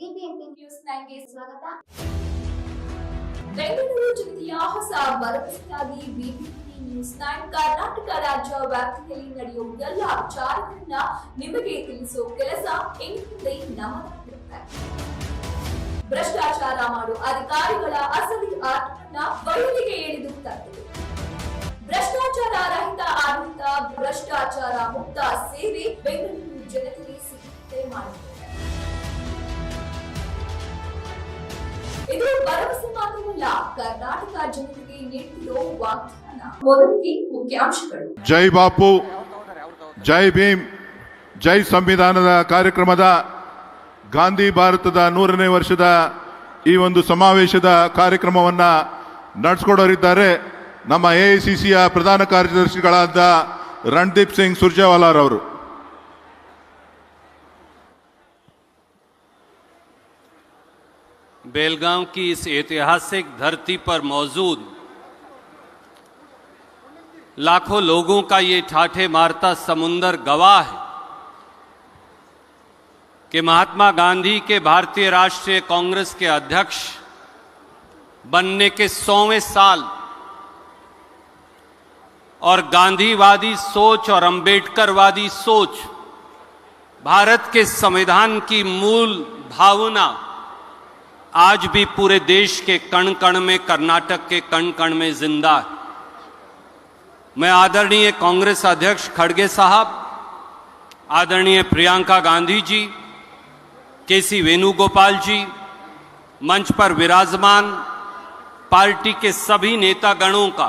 ಸ್ವಾಗತ. ಬೆಂಗಳೂರು ಜಿಲ್ಲೆಯ ಹೊಸ ಭರವಸೆಯಾಗಿ ಬಿಬಿಎಂಪಿ ನ್ಯೂಸ್ ನೈನ್ ಕರ್ನಾಟಕ ರಾಜ್ಯ ವ್ಯಾಪ್ತಿಯಲ್ಲಿ ನಡೆಯುವ ಎಲ್ಲ ವಿಚಾರಗಳನ್ನ ನಿಮಗೆ ತಿಳಿಸುವ ಕೆಲಸ ಇನ್ಮುಂದೆ ನಮ್ಮದಾಗಿರುತ್ತೆ ಭ್ರಷ್ಟಾಚಾರ ಮಾಡುವ ಅಧಿಕಾರಿಗಳ ಅಸಲಿ ಆಟವನ್ನ ಬಯಲಿಗೆ ಎಳೆದು ತಂದಿದೆ ಭ್ರಷ್ಟಾಚಾರ ರಹಿತ ಆಡಳಿತ, ಭ್ರಷ್ಟಾಚಾರ ಮುಕ್ತ ಜೈ ಬಾಪು ಜೈ ಭೀಮ್ ಜೈ ಸಂವಿಧಾನದ ಕಾರ್ಯಕ್ರಮದ ಗಾಂಧಿ ಭಾರತದ ನೂರನೇ ವರ್ಷದ ಈ ಒಂದು ಸಮಾವೇಶದ ಕಾರ್ಯಕ್ರಮವನ್ನ ನಡೆಸ್ಕೊಡೋರಿದ್ದಾರೆ ನಮ್ಮ ಎ ಐ ಸಿ ಸಿಯ ಪ್ರಧಾನ ಕಾರ್ಯದರ್ಶಿಗಳಾದ ರಣದೀಪ್ ಸಿಂಗ್ ಸುರ್ಜೇವಾಲಾರವರು बेलगांव की इस ऐतिहासिक धरती पर मौजूद लाखों लोगों का ये ठाठे मारता समुंदर गवाह है कि महात्मा गांधी के भारतीय राष्ट्रीय कांग्रेस के अध्यक्ष बनने के सौवें साल और गांधीवादी सोच और अंबेडकरवादी सोच, भारत के संविधान की मूल भावना आज भी पूरे देश के कण कण में, कर्नाटक के कण कण में ज़िंदा है। मैं आदरणीय कांग्रेस अध्यक्ष खड़गे साहब, आदरणीय प्रियंका गांधी जी के सी वेणुगोपाल जी, मंच पर विराजमान पार्टी के सभी नेतागणों का,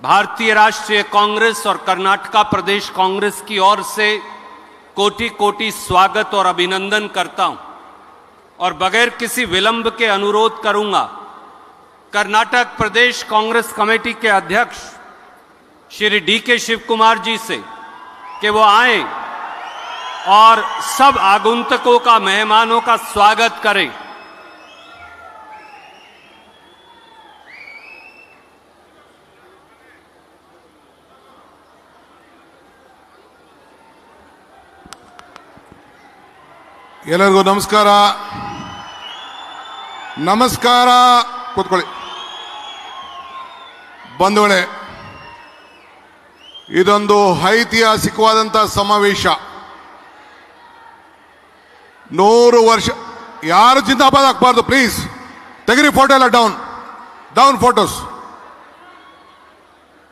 भारतीय राष्ट्रीय कांग्रेस और कर्नाटका प्रदेश कांग्रेस की ओर से कोटि कोटि स्वागत और अभिनंदन करता हूँ। और बगैर किसी विलंब के अनुरोध करूँगा कर्नाटक प्रदेश कांग्रेस कमेटी के अध्यक्ष श्री डी के शिव कुमार जी से कि वो आए और सब आगंतुकों का मेहमानों का स्वागत करें ಎಲ್ಲರಿಗೂ ನಮಸ್ಕಾರ ನಮಸ್ಕಾರ ಕೂತ್ಕೊಳ್ಳಿ ಬಂಧುಗಳೇ, ಇದೊಂದು ಐತಿಹಾಸಿಕವಾದಂಥ ಸಮಾವೇಶ. ನೂರು ವರ್ಷ, ಯಾರು ಜಿಂದಾಬಾದ್ ಹಾಕ್ಬಾರ್ದು ಪ್ಲೀಸ್ ತೆಗಿರಿ ಫೋಟೋ ಎಲ್ಲ ಡೌನ್ ಡೌನ್ ಫೋಟೋಸ್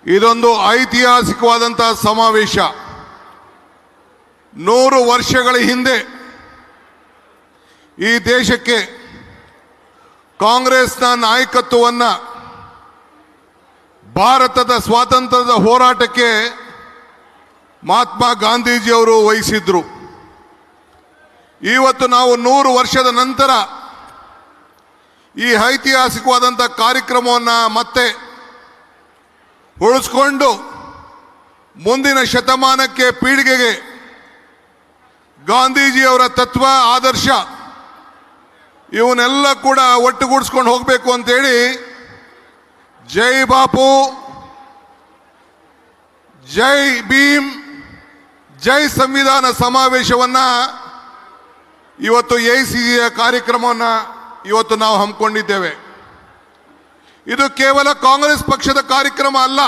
ಇದೊಂದು ಐತಿಹಾಸಿಕವಾದಂಥ ಸಮಾವೇಶ. ನೂರು ವರ್ಷಗಳ ಹಿಂದೆ ಈ ದೇಶಕ್ಕೆ ಕಾಂಗ್ರೆಸ್ನ ನಾಯಕತ್ವವನ್ನ ಭಾರತದ ಸ್ವಾತಂತ್ರ್ಯದ ಹೋರಾಟಕ್ಕೆ ಮಹಾತ್ಮ ಗಾಂಧೀಜಿಯವರು ವಹಿಸಿದ್ರು. ಇವತ್ತು ನಾವು ನೂರು ವರ್ಷದ ನಂತರ ಈ ಐತಿಹಾಸಿಕವಾದಂಥ ಕಾರ್ಯಕ್ರಮವನ್ನು ಮತ್ತೆ ಉಳಿಸ್ಕೊಂಡು ಮುಂದಿನ ಶತಮಾನಕ್ಕೆ ಪೀಳಿಗೆಗೆ ಗಾಂಧೀಜಿಯವರ ತತ್ವ, ಆದರ್ಶ ಇವನ್ನೆಲ್ಲ ಕೂಡ ಒಟ್ಟುಗೂಡಿಸ್ಕೊಂಡು ಹೋಗಬೇಕು ಅಂತೇಳಿ ಜೈ ಬಾಪು, ಜೈ ಭೀಮ್, ಜೈ ಸಂವಿಧಾನ ಸಮಾವೇಶವನ್ನ ಇವತ್ತು ಎ ಸಿ ಕಾರ್ಯಕ್ರಮವನ್ನು ಇವತ್ತು ನಾವು ಹಮ್ಮಿಕೊಂಡಿದ್ದೇವೆ. ಇದು ಕೇವಲ ಕಾಂಗ್ರೆಸ್ ಪಕ್ಷದ ಕಾರ್ಯಕ್ರಮ ಅಲ್ಲ.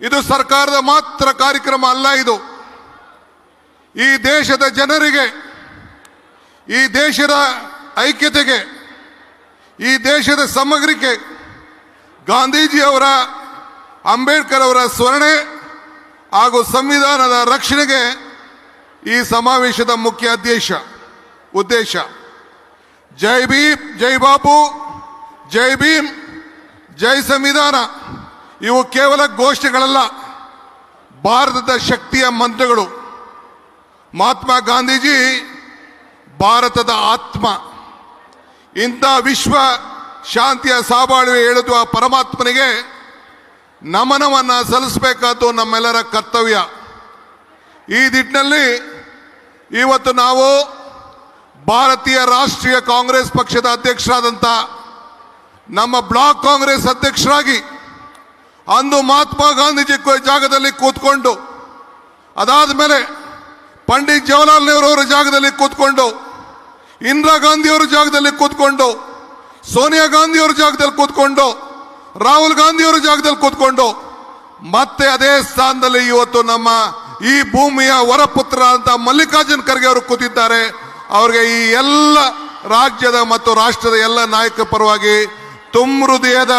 ಇದು ಸರ್ಕಾರದ ಮಾತ್ರ ಕಾರ್ಯಕ್ರಮ ಅಲ್ಲ ಇದು. ಈ ದೇಶದ ಜನರಿಗೆ, ಈ ದೇಶದ ಐಕ್ಯತೆಗೆ, ಈ ದೇಶದ ಸಮಗ್ರಕ್ಕೆ ಗಾಂಧೀಜಿಯವರ ಅಂಬೇಡ್ಕರ್ ಅವರ ಸ್ಮರಣೆ ಹಾಗೂ ಸಂವಿಧಾನದ ರಕ್ಷಣೆಗೆ ಈ ಸಮಾವೇಶದ ಮುಖ್ಯ ಉದ್ದೇಶ ಉದ್ದೇಶ. ಜೈ ಭೀಮ್, ಜೈ ಬಾಪು, ಜೈ ಭೀಮ್, ಜೈ ಸಂವಿಧಾನ. ಇವು ಕೇವಲ ಘೋಷಣೆಗಳಲ್ಲ, ಭಾರತದ ಶಕ್ತಿಯ ಮಂತ್ರಗಳು. ಮಹಾತ್ಮ ಗಾಂಧೀಜಿ ಭಾರತದ ಆತ್ಮ. ಇಂಥ ವಿಶ್ವ ಶಾಂತಿಯ ಸಾಬಾಳುವೆ ಆ ಪರಮಾತ್ಮನಿಗೆ ನಮನವನ್ನು ಸಲ್ಲಿಸಬೇಕಾದ್ದು ನಮ್ಮೆಲ್ಲರ ಕರ್ತವ್ಯ. ಈ ದಿಟ್ಟಿನಲ್ಲಿ ಇವತ್ತು ನಾವು ಭಾರತೀಯ ರಾಷ್ಟ್ರೀಯ ಕಾಂಗ್ರೆಸ್ ಪಕ್ಷದ ಅಧ್ಯಕ್ಷರಾದಂಥ ನಮ್ಮ ಬ್ಲಾಕ್ ಕಾಂಗ್ರೆಸ್ ಅಧ್ಯಕ್ಷರಾಗಿ ಅಂದು ಮಹಾತ್ಮ ಗಾಂಧೀಜಿ ಜಾಗದಲ್ಲಿ ಕೂತ್ಕೊಂಡು ಅದಾದ ಮೇಲೆ ಪಂಡಿತ್ ಜವಾಹರ್ಲಾಲ್ ನೆಹರು ಅವರ ಜಾಗದಲ್ಲಿ ಕೂತ್ಕೊಂಡು, ಇಂದಿರಾ ಗಾಂಧಿಯವರ ಜಾಗದಲ್ಲಿ ಕೂತ್ಕೊಂಡು ಸೋನಿಯಾ ಗಾಂಧಿ ಅವರ ಜಾಗದಲ್ಲಿ ಕೂತ್ಕೊಂಡು, ರಾಹುಲ್ ಗಾಂಧಿ ಅವರ ಜಾಗದಲ್ಲಿ ಕೂತ್ಕೊಂಡು, ಮತ್ತೆ ಅದೇ ಸ್ಥಾನದಲ್ಲಿ ಇವತ್ತು ನಮ್ಮ ಈ ಭೂಮಿಯ ವರಪುತ್ರ ಅಂತ ಮಲ್ಲಿಕಾರ್ಜುನ್ ಖರ್ಗೆ ಅವರು ಕೂತಿದ್ದಾರೆ. ಅವ್ರಿಗೆ ಈ ಎಲ್ಲ ರಾಜ್ಯದ ಮತ್ತು ರಾಷ್ಟ್ರದ ಎಲ್ಲ ನಾಯಕ ಪರವಾಗಿ ತುಂಬ ಹೃದಯದ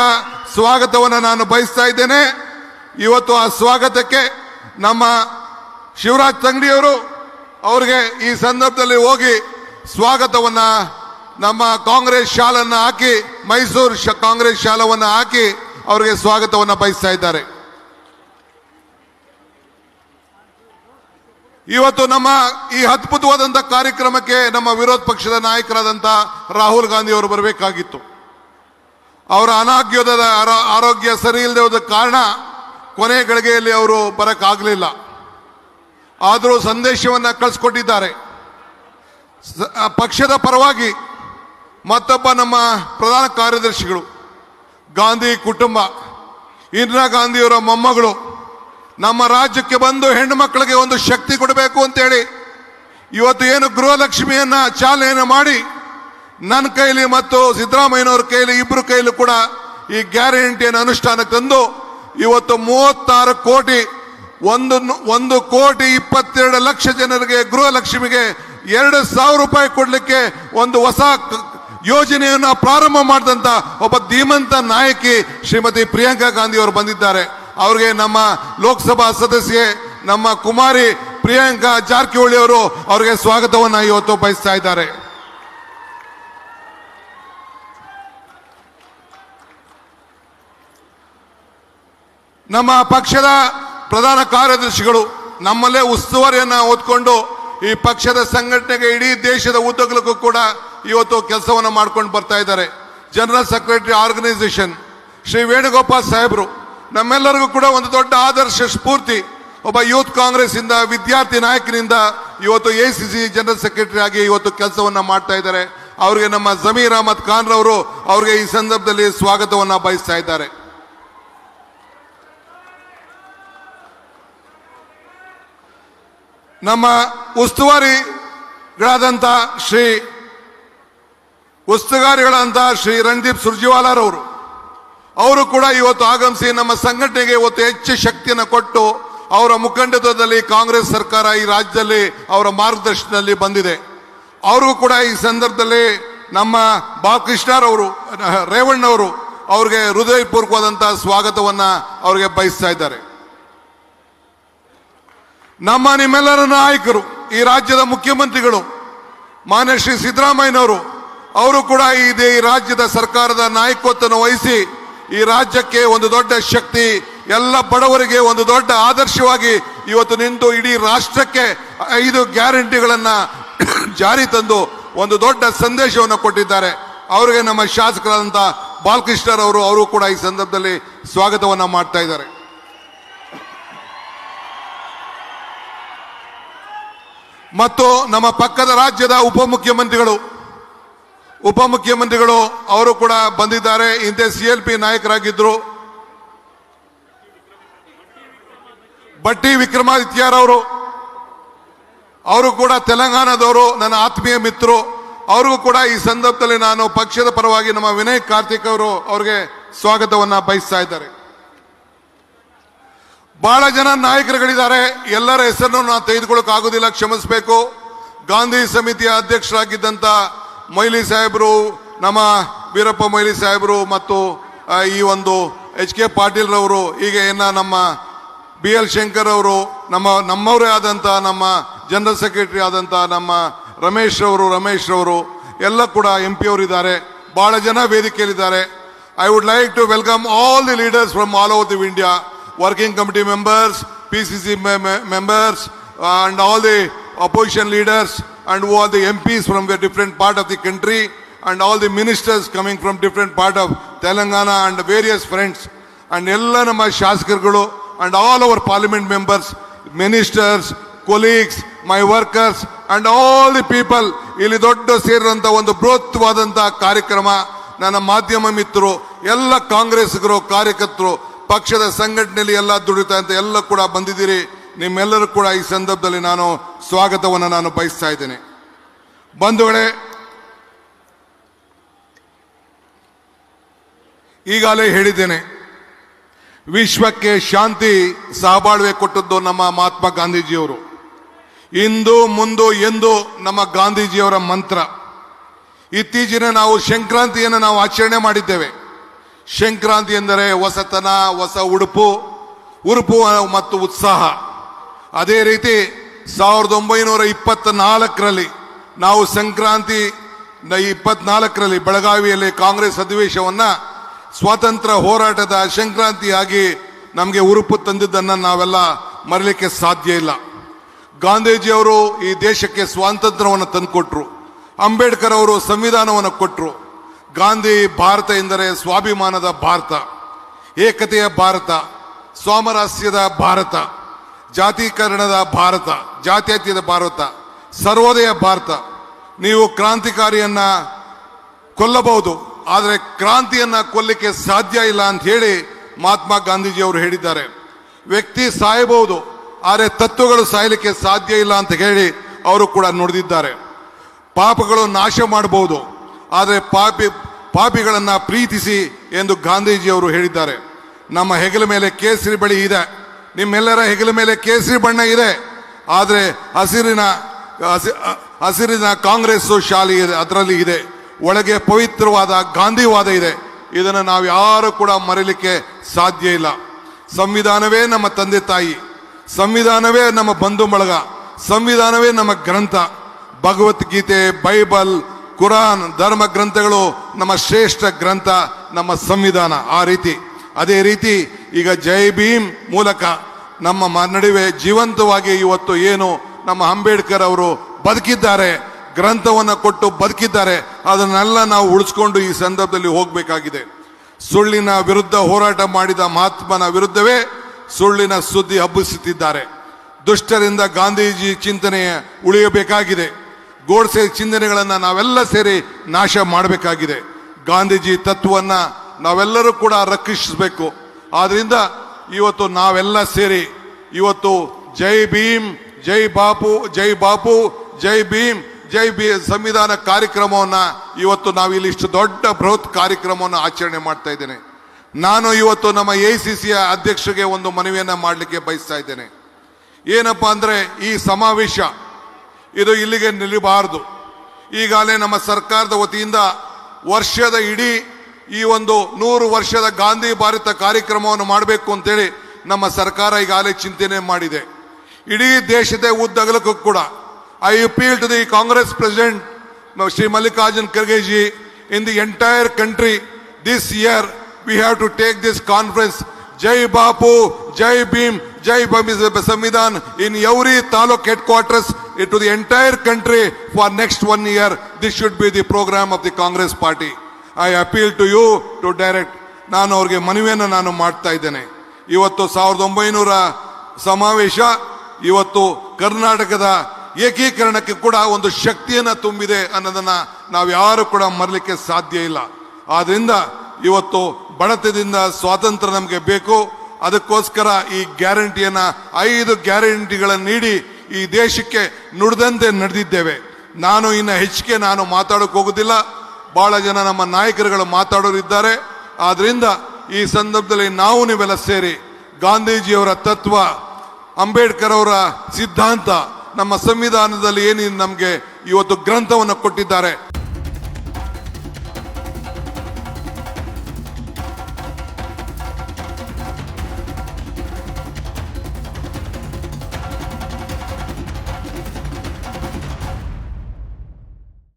ಸ್ವಾಗತವನ್ನು ನಾನು ಬಯಸ್ತಾ ಇದ್ದೇನೆ. ಇವತ್ತು ಆ ಸ್ವಾಗತಕ್ಕೆ ನಮ್ಮ ಶಿವರಾಜ್ ತಂಗಡಿಯವರು ಅವರಿಗೆ ಈ ಸಂದರ್ಭದಲ್ಲಿ ಹೋಗಿ ಸ್ವಾಗತವನ್ನ ನಮ್ಮ ಕಾಂಗ್ರೆಸ್ ಶಾಲನ್ನು ಹಾಕಿ, ಮೈಸೂರು ಕಾಂಗ್ರೆಸ್ ಶಾಲವನ್ನು ಹಾಕಿ ಅವರಿಗೆ ಸ್ವಾಗತವನ್ನು ಬಯಸ್ತಾ ಇದ್ದಾರೆ. ಇವತ್ತು ನಮ್ಮ ಈ ಅದ್ಭುತವಾದಂಥ ಕಾರ್ಯಕ್ರಮಕ್ಕೆ ನಮ್ಮ ವಿರೋಧ ಪಕ್ಷದ ನಾಯಕರಾದಂಥ ರಾಹುಲ್ ಗಾಂಧಿ ಅವರು ಬರಬೇಕಾಗಿತ್ತು. ಅವರ ಅನಾರೋಗ್ಯದ ಆರೋ- ಆರೋಗ್ಯ ಸರಿ ಇಲ್ಲದೆ ಕಾರಣ ಕೊನೆ ಗಳಿಗೆಯಲ್ಲಿ ಅವರು ಬರಕ್ಕಾಗಲಿಲ್ಲ ಆದರೂ ಸಂದೇಶವನ್ನು ಕಳಿಸ್ಕೊಟ್ಟಿದ್ದಾರೆ. ಪಕ್ಷದ ಪರವಾಗಿ ಮತ್ತೊಬ್ಬ ನಮ್ಮ ಪ್ರಧಾನ ಕಾರ್ಯದರ್ಶಿಗಳು, ಗಾಂಧಿ ಕುಟುಂಬ, ಇಂದಿರಾ ಗಾಂಧಿಯವರ ಮೊಮ್ಮಗಳು, ನಮ್ಮ ರಾಜ್ಯಕ್ಕೆ ಬಂದು ಹೆಣ್ಣು ಮಕ್ಕಳಿಗೆ ಒಂದು ಶಕ್ತಿ ಕೊಡಬೇಕು ಅಂತೇಳಿ ಇವತ್ತು ಏನು ಗೃಹಲಕ್ಷ್ಮಿಯನ್ನ ಚಾಲನೆಯನ್ನು ಮಾಡಿ, ನನ್ನ ಕೈಲಿ ಮತ್ತು ಸಿದ್ದರಾಮಯ್ಯನವ್ರ ಕೈಲಿ ಇಬ್ಬರು ಕೈಲಿ ಕೂಡ ಈ ಗ್ಯಾರಂಟಿಯನ್ನು ಅನುಷ್ಠಾನಕ್ಕೆ ತಂದು ಇವತ್ತು ಮೂವತ್ತಾರು ಕೋಟಿ, ಒಂದು ಒಂದು ಕೋಟಿ ಇಪ್ಪತ್ತೆರಡು ಲಕ್ಷ ಜನರಿಗೆ ಗೃಹಲಕ್ಷ್ಮಿಗೆ ಎರಡು ಸಾವಿರ ರೂಪಾಯಿ ಕೊಡಲಿಕ್ಕೆ ಒಂದು ಹೊಸ ಯೋಜನೆಯನ್ನು ಪ್ರಾರಂಭ ಮಾಡಿದಂತ ಒಬ್ಬ ಧೀಮಂತ ನಾಯಕಿ ಶ್ರೀಮತಿ ಪ್ರಿಯಾಂಕಾ ಗಾಂಧಿ ಅವರು ಬಂದಿದ್ದಾರೆ. ಅವರಿಗೆ ನಮ್ಮ ಲೋಕಸಭಾ ಸದಸ್ಯೆ, ನಮ್ಮ ಕುಮಾರಿ ಪ್ರಿಯಾಂಕಾ ಜಾರಕಿಹೊಳಿ ಅವರು ಅವರಿಗೆ ಸ್ವಾಗತವನ್ನು ಇವತ್ತು ಬಯಸ್ತಾ ಇದ್ದಾರೆ. ನಮ್ಮ ಪಕ್ಷದ ಪ್ರಧಾನ ಕಾರ್ಯದರ್ಶಿಗಳು ನಮ್ಮಲ್ಲೇ ಉಸ್ತುವಾರಿಯನ್ನು ಓದ್ಕೊಂಡು ಈ ಪಕ್ಷದ ಸಂಘಟನೆಗೆ ಇಡೀ ದೇಶದ ಉದ್ದಗಲಕ್ಕೂ ಕೂಡ ಇವತ್ತು ಕೆಲಸವನ್ನು ಮಾಡ್ಕೊಂಡು ಬರ್ತಾ ಇದ್ದಾರೆ. General secretary organisation Shri Venugopal ಸಾಹೇಬರು, ನಮ್ಮೆಲ್ಲರಿಗೂ ಕೂಡ ಒಂದು ದೊಡ್ಡ ಆದರ್ಶ ಸ್ಫೂರ್ತಿ. ಒಬ್ಬ ಯೂತ್ ಕಾಂಗ್ರೆಸ್ ಇಂದ ವಿದ್ಯಾರ್ಥಿ ನಾಯಕನಿಂದ ಇವತ್ತು A C C general secretary ಆಗಿ ಇವತ್ತು ಕೆಲಸವನ್ನ ಮಾಡ್ತಾ ಇದ್ದಾರೆ. ಅವರಿಗೆ ನಮ್ಮ ಜಮೀರ್ ಅಹಮದ್ ಖಾನ್ ರವರು ಅವರಿಗೆ ಈ ಸಂದರ್ಭದಲ್ಲಿ ಸ್ವಾಗತವನ್ನ ಬಯಸ್ತಾ ಇದ್ದಾರೆ. ನಮ್ಮ ಉಸ್ತುವಾರಿಗಳಾದಂಥ ಶ್ರೀ ಉಸ್ತುವಾರಿಗಳಂತ ಶ್ರೀ ರಣದೀಪ್ ಸುರ್ಜಿವಾಲಾರವರು ಅವರು. ಕೂಡ ಇವತ್ತು ಆಗಮಿಸಿ ನಮ್ಮ ಸಂಘಟನೆಗೆ ಇವತ್ತು ಹೆಚ್ಚು ಶಕ್ತಿಯನ್ನು ಕೊಟ್ಟು ಅವರ ಮುಖಂಡತ್ವದಲ್ಲಿ ಕಾಂಗ್ರೆಸ್ ಸರ್ಕಾರ ಈ ರಾಜ್ಯದಲ್ಲಿ ಅವರ ಮಾರ್ಗದರ್ಶನದಲ್ಲಿ ಬಂದಿದೆ. ಅವರಿಗೂ ಕೂಡ ಈ ಸಂದರ್ಭದಲ್ಲಿ ನಮ್ಮ ಬಾಲಕೃಷ್ಣರವರು ರೇವಣ್ಣವರು ಅವ್ರಿಗೆ ಹೃದಯಪೂರ್ವಕವಾದಂತಹ ಸ್ವಾಗತವನ್ನ ಅವರಿಗೆ ಬಯಸ್ತಾ ಇದ್ದಾರೆ. ನಮ್ಮ ನಿಮ್ಮೆಲ್ಲರ ನಾಯಕರು, ಈ ರಾಜ್ಯದ ಮುಖ್ಯಮಂತ್ರಿಗಳು, ಮಾನ್ಯ ಶ್ರೀ ಸಿದ್ದರಾಮಯ್ಯನವರು ಅವರು ಕೂಡ ಈ ಈ ರಾಜ್ಯದ ಸರ್ಕಾರದ ನಾಯಕತ್ವವನ್ನು ವಹಿಸಿ ಈ ರಾಜ್ಯಕ್ಕೆ ಒಂದು ದೊಡ್ಡ ಶಕ್ತಿ, ಎಲ್ಲ ಬಡವರಿಗೆ ಒಂದು ದೊಡ್ಡ ಆದರ್ಶವಾಗಿ ಇವತ್ತು ನಿಂತು ಇಡೀ ರಾಷ್ಟ್ರಕ್ಕೆ ಐದು ಗ್ಯಾರಂಟಿಗಳನ್ನ ಜಾರಿ ತಂದು ಒಂದು ದೊಡ್ಡ ಸಂದೇಶವನ್ನು ಕೊಟ್ಟಿದ್ದಾರೆ. ಅವರಿಗೆ ನಮ್ಮ ಶಾಸಕರಾದಂಥ ಬಾಲಕೃಷ್ಣರವರು ಅವರು ಕೂಡ ಈ ಸಂದರ್ಭದಲ್ಲಿ ಸ್ವಾಗತವನ್ನ ಮಾಡ್ತಾ ಇದ್ದಾರೆ. ಮತ್ತು ನಮ್ಮ ಪಕ್ಕದ ರಾಜ್ಯದ ಉಪಮುಖ್ಯಮಂತ್ರಿಗಳು ಉಪಮುಖ್ಯಮಂತ್ರಿಗಳು ಅವರು ಕೂಡ ಬಂದಿದ್ದಾರೆ. ಹಿಂದೆ ಸಿ ಎಲ್ ಪಿ ನಾಯಕರಾಗಿದ್ದರು ಬಟ್ಟಿ ವಿಕ್ರಮಾದಿತ್ಯರವರು ಅವರು. ಕೂಡ ತೆಲಂಗಾಣದವರು, ನನ್ನ ಆತ್ಮೀಯ ಮಿತ್ರರು. ಅವ್ರಿಗೂ ಕೂಡ ಈ ಸಂದರ್ಭದಲ್ಲಿ ನಾನು ಪಕ್ಷದ ಪರವಾಗಿ ನಮ್ಮ ವಿನಯ್ ಕಾರ್ತಿಕ್ ಅವರು ಅವ್ರಿಗೆ ಸ್ವಾಗತವನ್ನ ಬಯಸ್ತಾ ಇದ್ದಾರೆ. ಬಹಳ ಜನ ನಾಯಕರುಗಳಿದ್ದಾರೆ. ಎಲ್ಲರ ಹೆಸರನ್ನು ನಾನು ತೆಗೆದುಕೊಳ್ಳೋಕೆ ಆಗೋದಿಲ್ಲ ಕ್ಷಮಿಸಬೇಕು. ಗಾಂಧಿ ಸಮಿತಿಯ ಅಧ್ಯಕ್ಷರಾಗಿದ್ದಂತ ಮೊಯ್ಲಿ ಸಾಹೇಬರು, ನಮ್ಮ ವೀರಪ್ಪ ಮೊಯ್ಲಿ ಸಾಹೇಬರು ಮತ್ತು ಈ ಒಂದು ಎಚ್ ಕೆ ಪಾಟೀಲ್ ರವರು ಹೀಗೆ ಏನ ನಮ್ಮ ಬಿ ಎಲ್ ಶಂಕರ್ ಅವರು, ನಮ್ಮ, ನಮ್ಮವರೇ ಆದಂಥ ನಮ್ಮ ಜನರಲ್ ಸೆಕ್ರೆಟರಿ ಆದಂಥ ನಮ್ಮ ರಮೇಶ್ ಅವರು ರಮೇಶ್ ಅವರು ಎಲ್ಲ ಕೂಡ ಎಂ ಪಿ ಅವರಿದ್ದಾರೆ ಬಹಳ ಜನ ವೇದಿಕೆಯಲ್ಲಿದ್ದಾರೆ. I would like to welcome all the leaders from all over the India working committee members P C C members and all the opposition leaders. And who are the MPs from the different part of the country and all the ministers coming from different part of Telangana and various friends and ಎಲ್ಲ ನಮ್ಮ ಶಾಸಕರುಗಳು and all our parliament members, ministers, colleagues, my workers and all the people ಇಲ್ಲಿ ದೊಡ್ಡ ಸೇರಿದಂಥ ಒಂದು ಬೃಹತ್ವಾದಂಥ ಕಾರ್ಯಕ್ರಮ ನನ್ನ ಮಾಧ್ಯಮ ಮಿತ್ರರು ಎಲ್ಲ ಕಾಂಗ್ರೆಸ್ಗರು ಕಾರ್ಯಕರ್ತರು ಪಕ್ಷದ ಸಂಘಟನೆಯಲ್ಲಿ ಎಲ್ಲ ದುಡಿತಾ ಅಂತ ಎಲ್ಲ ಕೂಡ ಬಂದಿದ್ದೀರಿ ನಿಮ್ಮೆಲ್ಲರೂ ಕೂಡ ಈ ಸಂದರ್ಭದಲ್ಲಿ ನಾನು ಸ್ವಾಗತವನ್ನು ನಾನು ಬಯಸ್ತಾ ಇದ್ದೇನೆ. ಬಂಧುಗಳೇ ಈಗಾಗಲೇ ಹೇಳಿದ್ದೇನೆ, ವಿಶ್ವಕ್ಕೆ ಶಾಂತಿ ಸಹಬಾಳ್ವೆ ಕೊಟ್ಟದ್ದು ನಮ್ಮ ಮಹಾತ್ಮ ಗಾಂಧೀಜಿಯವರು. ಇಂದು, ಮುಂದು, ಎಂದು ನಮ್ಮ ಗಾಂಧೀಜಿಯವರ ಮಂತ್ರ. ಇತ್ತೀಚಿನ ನಾವು ಸಂಕ್ರಾಂತಿಯನ್ನು ನಾವು ಆಚರಣೆ ಮಾಡಿದ್ದೇವೆ. ಸಂಕ್ರಾಂತಿ ಎಂದರೆ ಹೊಸತನ, ಹೊಸ ಉಡುಪು ಉರುಪು ಮತ್ತು ಉತ್ಸಾಹ. ಅದೇ ರೀತಿ ಸಾವಿರದ ಒಂಬೈನೂರ ಇಪ್ಪತ್ತ ನಾಲ್ಕರಲ್ಲಿ ನಾವು ಸಂಕ್ರಾಂತಿ ಇಪ್ಪತ್ನಾಲ್ಕರಲ್ಲಿ ಬೆಳಗಾವಿಯಲ್ಲಿ ಕಾಂಗ್ರೆಸ್ ಅಧಿವೇಶವನ್ನು ಸ್ವಾತಂತ್ರ್ಯ ಹೋರಾಟದ ಸಂಕ್ರಾಂತಿಯಾಗಿ ನಮಗೆ ಉರುಪು ತಂದಿದ್ದನ್ನು ನಾವೆಲ್ಲ ಮರಲಿಕ್ಕೆ ಸಾಧ್ಯ ಇಲ್ಲ. ಗಾಂಧೀಜಿಯವರು ಈ ದೇಶಕ್ಕೆ ಸ್ವಾತಂತ್ರ್ಯವನ್ನು ತಂದುಕೊಟ್ರು. ಅಂಬೇಡ್ಕರ್ ಅವರು ಸಂವಿಧಾನವನ್ನು ಕೊಟ್ಟರು ಗಾಂಧಿ ಭಾರತ ಎಂದರೆ ಸ್ವಾಭಿಮಾನದ ಭಾರತ, ಏಕತೆಯ ಭಾರತ, ಸಾಮರಸ್ಯದ ಭಾರತ. ಜಾತೀಕರಣದ ಭಾರತ, ಜಾತ್ಯತೀತ ಭಾರತ, ಸರ್ವೋದಯ ಭಾರತ. ನೀವು ಕ್ರಾಂತಿಕಾರಿಯನ್ನ ಕೊಲ್ಲಬಹುದು, ಆದರೆ ಕ್ರಾಂತಿಯನ್ನ ಕೊಲ್ಲಕ್ಕೆ ಸಾಧ್ಯ ಇಲ್ಲ ಅಂತ ಹೇಳಿ ಮಹಾತ್ಮ ಗಾಂಧೀಜಿ ಅವರು ಹೇಳಿದ್ದಾರೆ. ವ್ಯಕ್ತಿ ಸಾಯಬಹುದು, ಆದರೆ ತತ್ವಗಳು ಸಾಯಲಿಕ್ಕೆ ಸಾಧ್ಯ ಇಲ್ಲ ಅಂತ ಹೇಳಿ ಅವರು ಕೂಡ ನುಡಿದಿದ್ದಾರೆ. ಪಾಪಗಳು ನಾಶ ಮಾಡಬಹುದು, ಆದರೆ ಪಾಪಿ, ಪಾಪಿಗಳನ್ನು ಪ್ರೀತಿಸಿ ಎಂದು ಗಾಂಧೀಜಿಯವರು ಹೇಳಿದ್ದಾರೆ. ನಮ್ಮ ಹೆಗಲ ಮೇಲೆ ಕೇಸರಿ ಬಳಿ ಇದೆ. ನಿಮ್ಮೆಲ್ಲರ ಹೆಗಲ ಮೇಲೆ ಕೇಸರಿ ಬಣ್ಣ ಇದೆ. ಆದರೆ ಹಸಿರಿನ, ಹಸಿ- ಹಸಿರಿನ ಕಾಂಗ್ರೆಸ್ ಶಾಲೆ ಇದೆ, ಅದರಲ್ಲಿ ಇದೆ. ಒಳಗೆ ಪವಿತ್ರವಾದ ಗಾಂಧಿವಾದ ಇದೆ. ಇದನ್ನು ನಾವು ಯಾರು ಕೂಡ ಮರೀಲಿಕ್ಕೆ ಸಾಧ್ಯ ಇಲ್ಲ. ಸಂವಿಧಾನವೇ ನಮ್ಮ ತಂದೆ ತಾಯಿ. ಸಂವಿಧಾನವೇ ನಮ್ಮ ಬಂಧು ಬಳಗ. ಸಂವಿಧಾನವೇ ನಮ್ಮ ಗ್ರಂಥ. ಭಗವದ್ಗೀತೆ, ಬೈಬಲ್, ಕುರಾನ್, ಧರ್ಮ ಗ್ರಂಥಗಳು ನಮ್ಮ ಶ್ರೇಷ್ಠ ಗ್ರಂಥ, ನಮ್ಮ ಸಂವಿಧಾನ. ಆ ರೀತಿ. ಅದೇ ರೀತಿ ಈಗ ಜೈ ಭೀಮ್ ಮೂಲಕ ನಮ್ಮ ನಡುವೆ ಜೀವಂತವಾಗಿ ಇವತ್ತು ಏನು ನಮ್ಮ ಅಂಬೇಡ್ಕರ್ ಅವರು ಬದುಕಿದ್ದಾರೆ, ಗ್ರಂಥವನ್ನು ಕೊಟ್ಟು ಬದುಕಿದ್ದಾರೆ, ಅದನ್ನೆಲ್ಲ ನಾವು ಉಳಿಸ್ಕೊಂಡು ಈ ಸಂದರ್ಭದಲ್ಲಿ ಹೋಗಬೇಕಾಗಿದೆ. ಸುಳ್ಳಿನ ವಿರುದ್ಧ ಹೋರಾಟ ಮಾಡಿದ ಮಹಾತ್ಮನ ವಿರುದ್ಧವೇ ಸುಳ್ಳಿನ ಸುದ್ದಿ ಹಬ್ಬಿಸುತ್ತಿದ್ದಾರೆ. ದುಷ್ಟರಿಂದ ಗಾಂಧೀಜಿ ಚಿಂತನೆ ಉಳಿಯಬೇಕಾಗಿದೆ. ಗೋಡ್ಸೆ ಚಿಂತನೆಗಳನ್ನು ನಾವೆಲ್ಲ ಸೇರಿ ನಾಶ ಮಾಡಬೇಕಾಗಿದೆ. ಗಾಂಧೀಜಿ ತತ್ವವನ್ನು ನಾವೆಲ್ಲರೂ ಕೂಡ ರಕ್ಷಿಸಬೇಕು. ಆದ್ರಿಂದ ಇವತ್ತು ನಾವೆಲ್ಲ ಸೇರಿ ಇವತ್ತು ಜೈ ಭೀಮ್, ಜೈ ಬಾಪು ಜೈ ಬಾಪು, ಜೈ ಭೀಮ್, ಜೈ ಬಿ ಸಂವಿಧಾನ ಕಾರ್ಯಕ್ರಮವನ್ನು ಇವತ್ತು ನಾವು ಇಲ್ಲಿ ಇಷ್ಟು ದೊಡ್ಡ ಬೃಹತ್ ಕಾರ್ಯಕ್ರಮವನ್ನು ಆಚರಣೆ ಮಾಡ್ತಾ ಇದ್ದೇನೆ. ನಾನು ಇವತ್ತು ನಮ್ಮ ಎ ಸಿ ಸಿಯ ಅಧ್ಯಕ್ಷರಿಗೆ ಒಂದು ಮನವಿಯನ್ನು ಮಾಡಲಿಕ್ಕೆ ಬಯಸ್ತಾ ಇದ್ದೇನೆ. ಏನಪ್ಪಾ ಅಂದರೆ ಈ ಸಮಾವೇಶ ಇದು ಇಲ್ಲಿಗೆ ನಿಲ್ಲಬಾರದು. ಈಗಾಗಲೇ ನಮ್ಮ ಸರ್ಕಾರದ ವತಿಯಿಂದ ವರ್ಷದ ಇಡೀ ಈ ಒಂದು ನೂರು ವರ್ಷದ ಗಾಂಧಿ ಭಾರತ ಕಾರ್ಯಕ್ರಮವನ್ನು ಮಾಡಬೇಕು ಅಂತೇಳಿ ನಮ್ಮ ಸರ್ಕಾರ ಈಗಾಗಲೇ ಚಿಂತನೆ ಮಾಡಿದೆ. ಇಡೀ ದೇಶದ ಉದ್ದಗಲಕ್ಕೂ ಕೂಡ I appeal to the Congress president Shri Mallikarjun Khargeji in the entire country this year we have to take this conference Jai Bapu, Jai Bhim, Jai Samvidhan in every taluk headquarters to the entire country for next one year this should be the program of the Congress party I appeal to you to direct ನಾನು ಅವ್ರಿಗೆ ಮನವಿಯನ್ನು ನಾನು ಮಾಡ್ತಾ ಇದ್ದೇನೆ. ಇವತ್ತು ಸಾವಿರದ ಒಂಬೈನೂರ ಸಮಾವೇಶ, ಇವತ್ತು ಕರ್ನಾಟಕದ ಏಕೀಕರಣಕ್ಕೆ ಕೂಡ ಒಂದು ಶಕ್ತಿಯನ್ನು ತುಂಬಿದೆ ಅನ್ನೋದನ್ನ ನಾವು ಯಾರು ಕೂಡ ಮರಲಿಕ್ಕೆ ಸಾಧ್ಯ ಇಲ್ಲ. ಆದ್ದರಿಂದ ಇವತ್ತು ಬಡತದಿಂದ ಸ್ವಾತಂತ್ರ್ಯ ನಮಗೆ ಬೇಕು. ಅದಕ್ಕೋಸ್ಕರ ಈ ಗ್ಯಾರಂಟಿಯನ್ನ, ಐದು ಗ್ಯಾರಂಟಿಗಳನ್ನು ನೀಡಿ ಈ ದೇಶಕ್ಕೆ ನುಡಿದಂತೆ ನಡೆದಿದ್ದೇವೆ. ನಾನು ಇನ್ನು ಹೆಚ್ಚಿಗೆ ನಾನು ಮಾತಾಡೋಕೆ ಹೋಗುದಿಲ್ಲ. ಬಹಳ ಜನ ನಮ್ಮ ನಾಯಕರುಗಳು ಮಾತಾಡೋರಿದ್ದಾರೆ. ಆದ್ರಿಂದ ಈ ಸಂದರ್ಭದಲ್ಲಿ ನಾವು ನೀವೆಲ್ಲ ಸೇರಿ ಗಾಂಧೀಜಿಯವರ ತತ್ವ, ಅಂಬೇಡ್ಕರ್ ಅವರ ಸಿದ್ಧಾಂತ, ನಮ್ಮ ಸಂವಿಧಾನದಲ್ಲಿ ಏನೇನು ನಮಗೆ ಇವತ್ತು ಗ್ರಂಥವನ್ನು ಕೊಟ್ಟಿದ್ದಾರೆ.